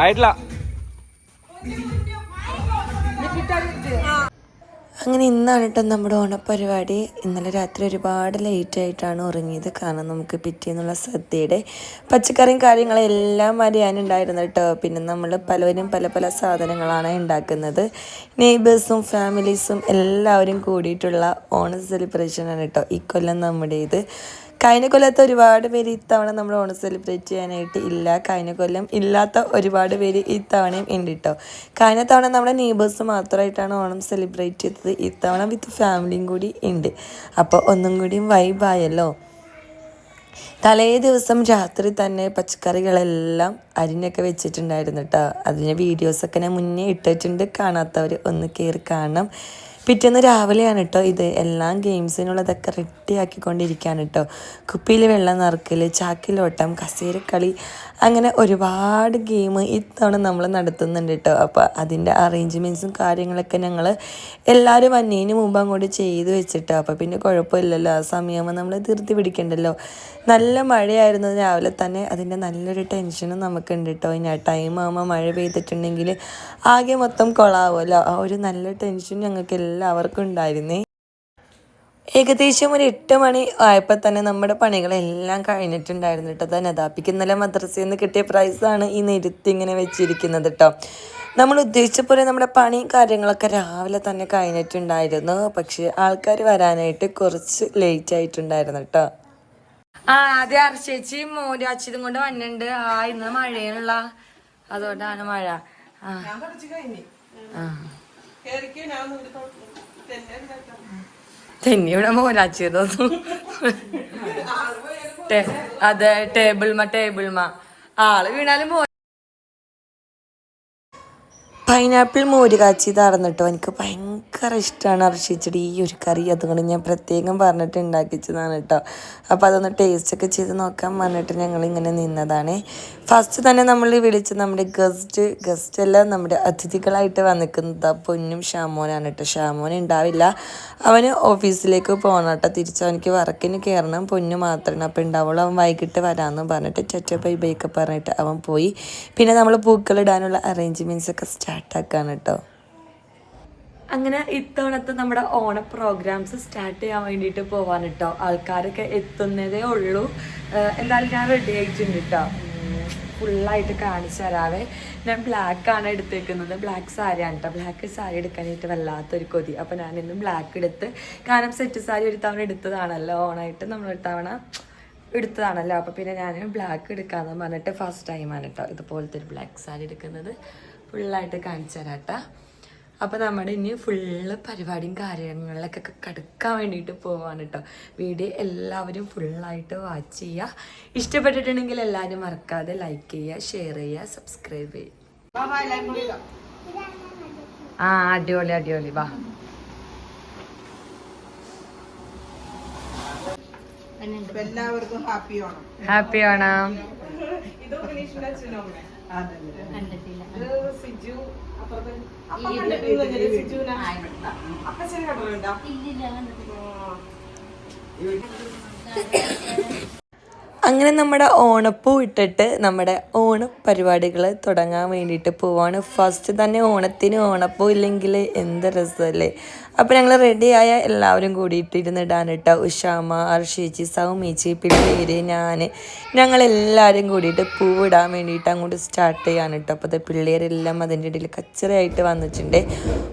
ആയിട്ടില്ല. അങ്ങനെ ഇന്നാണ് കേട്ടോ നമ്മുടെ ഓണപ്പരിപാടി. ഇന്നലെ രാത്രി ഒരുപാട് ലേറ്റ് ആയിട്ടാണ് ഉറങ്ങിയത്. കാരണം നമുക്ക് പിറ്റേന്നുള്ള സദ്യയുടെ പച്ചക്കറിയും കാര്യങ്ങളും എല്ലാം അറിയാനുണ്ടായിരുന്നു കേട്ടോ. പിന്നെ നമ്മൾ പലവരും പല പല സാധനങ്ങളാണ് ഉണ്ടാക്കുന്നത്. നെയ്ബേഴ്സും ഫാമിലീസും എല്ലാവരും കൂടിയിട്ടുള്ള ഓണ സെലിബ്രേഷനാണ് കേട്ടോ. ഈ കൊല്ലം നമ്മുടേത്. കഴിഞ്ഞ കൊല്ലത്ത് ഒരുപാട് പേര് ഇത്തവണ നമ്മൾ ഓണം സെലിബ്രേറ്റ് ചെയ്യാനായിട്ട് ഇല്ല. കഴിഞ്ഞ കൊല്ലം ഇല്ലാത്ത ഒരുപാട് പേര് ഇത്തവണയും ഉണ്ട് കേട്ടോ കഴിഞ്ഞ തവണ നമ്മുടെ നെയ്ബേഴ്സ് മാത്രമായിട്ടാണ് ഓണം സെലിബ്രേറ്റ് ചെയ്തത്. ഇത്തവണ വിത്ത് ഫാമിലിയും കൂടി ഉണ്ട്. അപ്പോൾ ഒന്നും കൂടിയും വൈബായല്ലോ തലേ ദിവസം രാത്രി തന്നെ പച്ചക്കറികളെല്ലാം അരിഞ്ഞൊക്കെ വെച്ചിട്ടുണ്ടായിരുന്നു കേട്ടോ അതിന്റെ വീഡിയോസൊക്കെ ഞാൻ മുന്നേ ഇട്ടിട്ടുണ്ട്. കാണാത്തവർ ഒന്ന് കയറി കാണണം. പിറ്റേന്ന് രാവിലെയാണ് കേട്ടോ ഇത്. എല്ലാം ഗെയിംസിനുള്ളതൊക്കെ റെഡിയാക്കിക്കൊണ്ടിരിക്കുകയാണ് കേട്ടോ കുപ്പിയിൽ വെള്ളം നിറക്കൽ ചാക്കിലോട്ടം കസേരക്കളി അങ്ങനെ ഒരുപാട് ഗെയിം ഇത്തവണ നമ്മൾ നടത്തുന്നുണ്ട് കേട്ടോ അപ്പോൾ അതിന്റെ അറേഞ്ച്മെന്റ്സും കാര്യങ്ങളൊക്കെ ഞങ്ങൾ എല്ലാവരും വന്നതിന് മുമ്പ് അങ്ങോട്ട് ചെയ്ത് വെച്ചിട്ടോ. അപ്പോൾ പിന്നെ കുഴപ്പമില്ലല്ലോ. ആ സമയമാകുമ്പോൾ നമ്മൾ തീർത്തി പിടിക്കണ്ടല്ലോ. നല്ല മഴയായിരുന്നു രാവിലെ തന്നെ. അതിന്റെ നല്ലൊരു ടെൻഷനും നമുക്കുണ്ട് കേട്ടോ ഇനി ആ ടൈം ആകുമ്പോൾ മഴ പെയ്തിട്ടുണ്ടെങ്കിൽ ആകെ മൊത്തം കൊളാവുമല്ലോ ആ ഒരു നല്ല ടെൻഷൻ ഞങ്ങൾക്ക് എല്ലാവർക്കും ഉണ്ടായിരുന്നേ. ഏകദേശം ഒരു എട്ട് മണി ആയപ്പോൾ തന്നെ നമ്മുടെ പണികളെല്ലാം കഴിഞ്ഞിട്ടുണ്ടായിരുന്നു കേട്ടോ. നദാപ്പിക്ക് ഇന്നലെ മദ്രസയിൽ നിന്ന് കിട്ടിയ പ്രൈസാണ് ഈ നിരുത്തി ഇങ്ങനെ വെച്ചിരിക്കുന്നത് കേട്ടോ. നമ്മൾ ഉദ്ദേശിച്ച പോലെ നമ്മുടെ പണിയും കാര്യങ്ങളൊക്കെ രാവിലെ തന്നെ കഴിഞ്ഞിട്ടുണ്ടായിരുന്നു. പക്ഷേ ആൾക്കാർ വരാനായിട്ട് കുറച്ച് ലേറ്റ് ആയിട്ടുണ്ടായിരുന്നു കേട്ടോ. ആ അതെ അർച്ചേച്ചി. മോര് അച്ചിതും കൊണ്ട് വന്നിട്ടുണ്ട്. ആ ഇന്ന് മഴയുള്ള അതുകൊണ്ടാണ് മഴ. ആ. ആ. തെന്നിയുടെ മോരാച്ചി ടേബിൾ അതെ ടേബിൾമ ടേബിൾമ. ആൾ വീണാലും പൈനാപ്പിൾ മോര് കാച്ചി തറന്നിട്ടോ എനിക്ക് ഭയങ്കര ഇഷ്ടമാണ് അർഷിച്ചടി ഈ ഒരു കറി. അതുകൊണ്ട് ഞാൻ പ്രത്യേകം പറഞ്ഞിട്ട് ഉണ്ടാക്കിച്ചതാണ് കേട്ടോ അപ്പോൾ അതൊന്ന് ടേസ്റ്റ് ഒക്കെ ചെയ്ത് നോക്കാൻ പറഞ്ഞിട്ട് ഞങ്ങൾ ഇങ്ങനെ നിന്നതാണ്. ഫസ്റ്റ് തന്നെ നമ്മൾ വിളിച്ച് നമ്മുടെ ഗസ്റ്റ് ഗസ്റ്റ് എല്ലാം നമ്മുടെ അതിഥികളായിട്ട് വന്നിക്കുന്നത് പൊന്നും ഷാമോനാണ് കേട്ടോ ഷാമോൻ ഉണ്ടാവില്ല അവന് ഓഫീസിലേക്ക് പോകണം കേട്ടോ തിരിച്ച് അവനിക്ക് വർക്കിന് കയറണം പൊന്നു മാത്രമാണ് അപ്പോൾ ഉണ്ടാവുള്ളൂ അവൻ വൈകിട്ട് വരാമെന്ന് പറഞ്ഞിട്ട് ചറ്റ ബൈ പറഞ്ഞിട്ട് അവൻ പോയി. പിന്നെ നമ്മൾ പൂക്കളിടാനുള്ള അറേഞ്ച്മെന്റ്സ് ഒക്കെ സ്റ്റാർട്ടാക്കാണ് കേട്ടോ അങ്ങനെ ഇത്തവണത്തെ നമ്മുടെ ഓണ പ്രോഗ്രാംസ് സ്റ്റാർട്ട് ചെയ്യാൻ വേണ്ടിയിട്ട് പോവാൻ കേട്ടോ ആൾക്കാരൊക്കെ എത്തുന്നതേ ഉള്ളൂ. എന്തായാലും ഞാൻ റെഡി ആയിട്ടുണ്ട് കേട്ടോ ഫുള്ളായിട്ട് കാണിച്ചു തരാവേ. ഞാൻ ബ്ലാക്കാണ് എടുത്തേക്കുന്നത്. ബ്ലാക്ക് സാരിയാണ് കേട്ടോ ബ്ലാക്ക് സാരി എടുക്കാനായിട്ട് വല്ലാത്തൊരു കൊതി. അപ്പോൾ ഞാൻ ഇന്ന് ബ്ലാക്ക് എടുത്ത് കാരണം സെറ്റ് സാരി ഒരു തവണ എടുത്തതാണല്ലോ ഓണായിട്ട്. നമ്മൾ ഒരു തവണ എടുത്തതാണല്ലോ. അപ്പോൾ പിന്നെ ഞാൻ ബ്ലാക്ക് എടുക്കാമെന്ന് പറഞ്ഞിട്ട് ഫസ്റ്റ് ടൈമാണ് കേട്ടോ ഇതുപോലത്തെ ഒരു ബ്ലാക്ക് സാരി എടുക്കുന്നത്. ഫുള്ളായിട്ട് കാണിച്ചു തരാം കേട്ടോ അപ്പോൾ നമ്മുടെ ഇനി ഫുള്ള് പരിപാടിയും കാര്യങ്ങളിലൊക്കെ കടുക്കാൻ വേണ്ടിയിട്ട് പോവാണ് കേട്ടോ വീഡിയോ എല്ലാവരും ഫുള്ളായിട്ട് വാച്ച് ചെയ്യുക ഇഷ്ടപ്പെട്ടിട്ടുണ്ടെങ്കിൽ എല്ലാവരും മറക്കാതെ ലൈക്ക് ചെയ്യുക ഷെയർ ചെയ്യുക സബ്സ്ക്രൈബ് ചെയ്യുക ആ അടിപൊളി അടിപൊളി. വാ. എല്ലാവർക്കും ഹാപ്പി ഓണം. ഹാപ്പി ഓണം. സിജു അപ്പുറത്ത് അപ്പ കണ്ടിട്ടില്ലേ. സിജുവിനെ? അപ്പച്ചനെ കണ്ടിട്ടുണ്ടോ? അങ്ങനെ നമ്മുടെ ഓണപ്പൂ ഇട്ടിട്ട് നമ്മുടെ ഓണ പരിപാടികൾ തുടങ്ങാൻ വേണ്ടിയിട്ട് പോവാണ്. ഫസ്റ്റ് തന്നെ ഓണത്തിന് ഓണപ്പൂ ഇല്ലെങ്കിൽ എന്ത് രസമല്ലേ അപ്പോൾ ഞങ്ങൾ റെഡിയായ എല്ലാവരും കൂടിയിട്ട് ഇരുന്നിടാൻ കേട്ടോ ഉഷാമ അർഷേച്ചി സൗമേച്ചി പിള്ളേര് ഞാൻ ഞങ്ങളെല്ലാവരും കൂടിയിട്ട് പൂവിടാൻ വേണ്ടിയിട്ട് അങ്ങോട്ട് സ്റ്റാർട്ട് ചെയ്യാൻ കേട്ടോ അപ്പോൾ പിള്ളേരെല്ലാം അതിന്റെ ഇടയിൽ കച്ചറയായിട്ട് വന്നിട്ടുണ്ട്.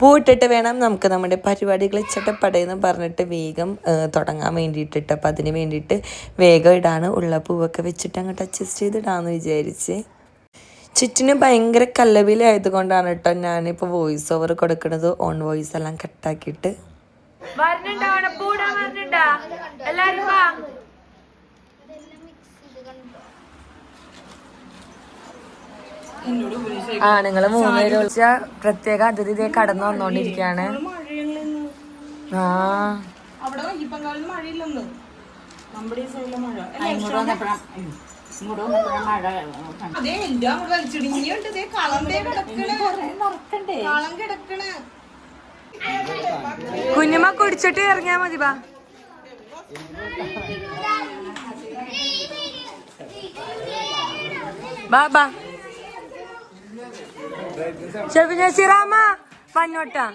പൂവിട്ടിട്ട് വേണം നമുക്ക് നമ്മുടെ പരിപാടികൾ ചട്ടപ്പടയെന്ന് പറഞ്ഞിട്ട് വേഗം തുടങ്ങാൻ വേണ്ടിയിട്ട് അപ്പോൾ അതിന് വേണ്ടിയിട്ട് വേഗം ഇടാണ് ഉള്ള പൂവൊക്കെ വെച്ചിട്ട് അങ്ങോട്ട് അഡ്ജസ്റ്റ് ചെയ്തിടാമെന്ന് വിചാരിച്ച്. ചുറ്റിന് ഭയങ്കര കല്ലവിലായത് കൊണ്ടാണ് കേട്ടോ ഞാനിപ്പോൾ വോയിസ് ഓവർ കൊടുക്കുന്നത് ഓൺ വോയിസ് എല്ലാം കട്ടാക്കിയിട്ട് വാ. ആ നിങ്ങൾ മൂന്നുപേര് വിളിച്ച പ്രത്യേക അതിഥി ഇതേ കടന്നു വന്നോണ്ടിരിക്കാണ്. ആ. അവിടെ മഴയില്ലെന്ന്. നമ്മുടെ ഈ സൈഡിലെ മഴ. അതെ എന്റെ അങ്ങോട്ട് വലിച്ചിടിഞ്ഞുണ്ട് ദേ കളം ദേ കിടക്കണ്. കളം കിടക്കണേ. കുഞ്ഞുമ്മ കുടിച്ചിട്ട് ഇറങ്ങിയാ മതി ബാ. ബാബാ ബാ. റാമ ചെറുപ്പം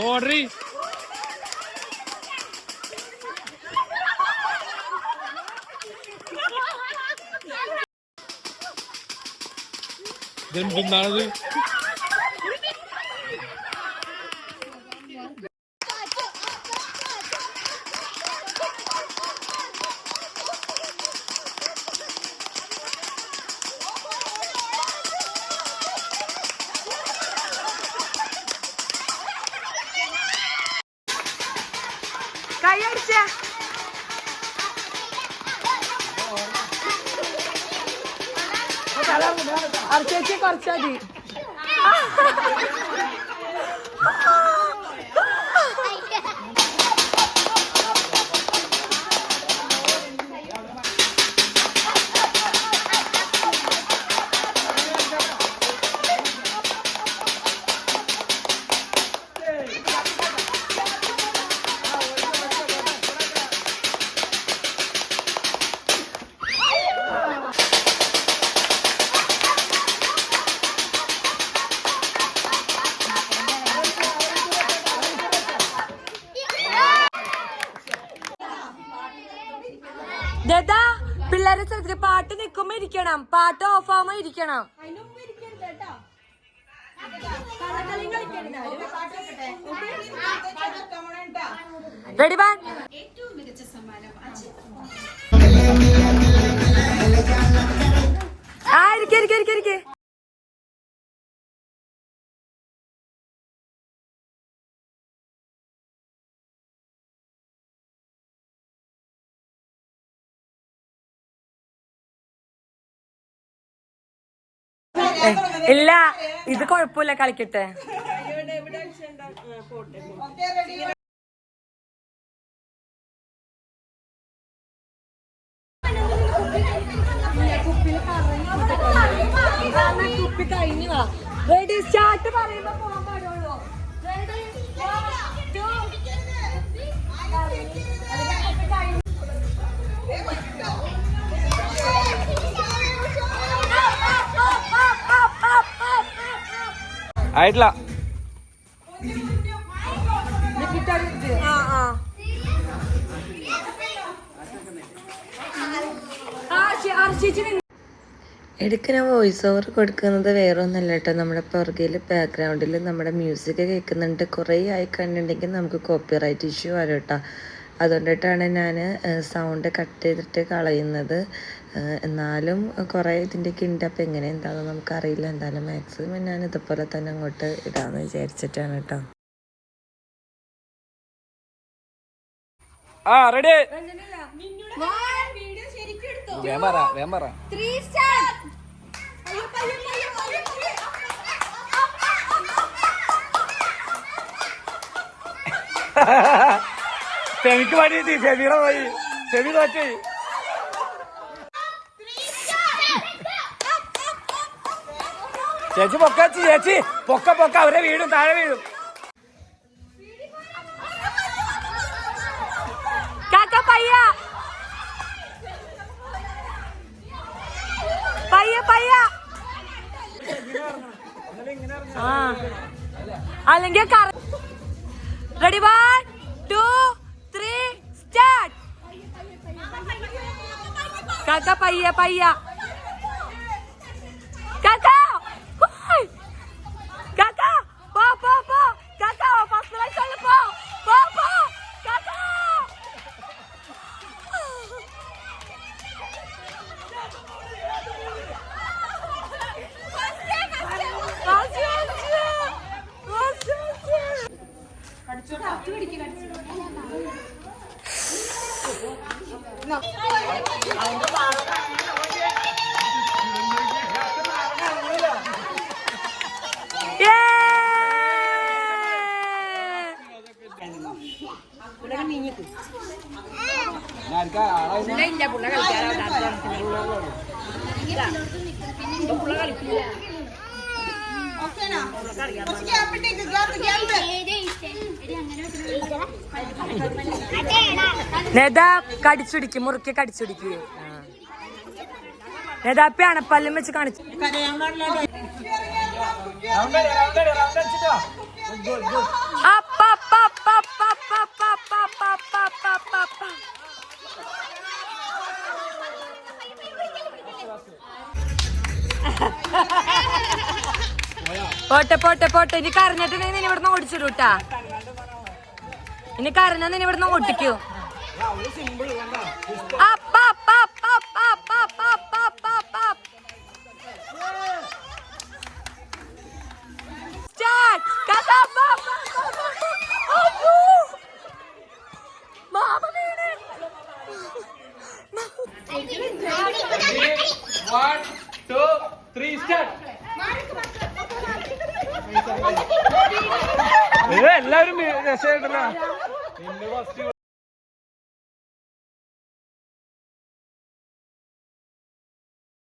ഓർഡറി 你们拿着。അർച്ചേച്ചി കുറച്ചാ മതി പാട്ട് നിക്കുമ്പോ ഇരിക്കണം. പാട്ട് ഓഫ് ആവുമ്പോ ഇരിക്കണം. റെഡി ബാൻ ആ ഇരിക്കെ ഇരിക്കെ ഇരിക്കെ ഇരിക്കെ. ഇല്ല ഇത് കൊഴപ്പില്ല കളിക്കട്ടെ. റെഡി കുപ്പി കഴിഞ്ഞു റെഡി സ്റ്റാർട്ട് പറയുമ്പോ പോകാൻ പാടുള്ളൂ ആയിട്ടില്ല. ഞാൻ വോയിസ് ഓവർ കൊടുക്കുന്നത് വേറെ ഒന്നല്ല കേട്ടോ. നമ്മുടെ പുറകിൽ ബാക്ക്ഗ്രൗണ്ടിൽ നമ്മുടെ മ്യൂസിക് കേൾക്കുന്നുണ്ട്. കുറേ ആയി കണ്ടിട്ടുണ്ടെങ്കിൽ നമുക്ക് കോപ്പിറൈറ്റ് ഇഷ്യൂ വരും കേട്ടോ. അതുകൊണ്ടിട്ടാണ് ഞാൻ സൗണ്ട് കട്ട് ചെയ്തിട്ട് കളയുന്നത്. എന്നാലും കുറേ ഇതിന്റെയൊക്കെ ഉണ്ട്. അപ്പോൾ എങ്ങനെ എന്താണെന്ന് നമുക്കറിയില്ല. എന്തായാലും മാക്സിമം ഞാൻ ഇതുപോലെ തന്നെ അങ്ങോട്ട് ഇടാമെന്ന് വിചാരിച്ചിട്ടാണ് കേട്ടോ ആ റെഡി വേം പറ വേം പറ. വേണ്ടിയിട്ട് സെമിയുടെ പോയി ചെവി തോറ്റേ ചേച്ചി പൊക്ക ചേച്ചി പൊക്ക പൊക്ക അവരെ വീടും താഴെ വീഴും. കാക്ക പയ്യ. പയ്യ പയ്യ. അല്ലെങ്കിൽ ready one two three start കാക്ക പയ്യ പയ്യ. കളിക്കില്ല പുള്ള കളിക്കാറാവില്ല പുള്ള കളിക്കില്ല നെത കടിച്ചുടിക്കും മുറുക്കി കടിച്ചുടിക്കുക നെതാപ്പി അണപ്പല്ലും വെച്ച് കാണിച്ചു. ആ പോട്ടെ പോട്ടെ പോട്ടെ. ഇനി കരഞ്ഞിട്ടുണ്ടെങ്കിൽ നിന്നെ ഇവിടുന്ന് ഓടിച്ചിടൂട്ടാ. ഇനി കരഞ്ഞാ നിന്നെ ഇവിടുന്ന് ഓട്ടിക്കൂ അപ്പ, ¡Ah!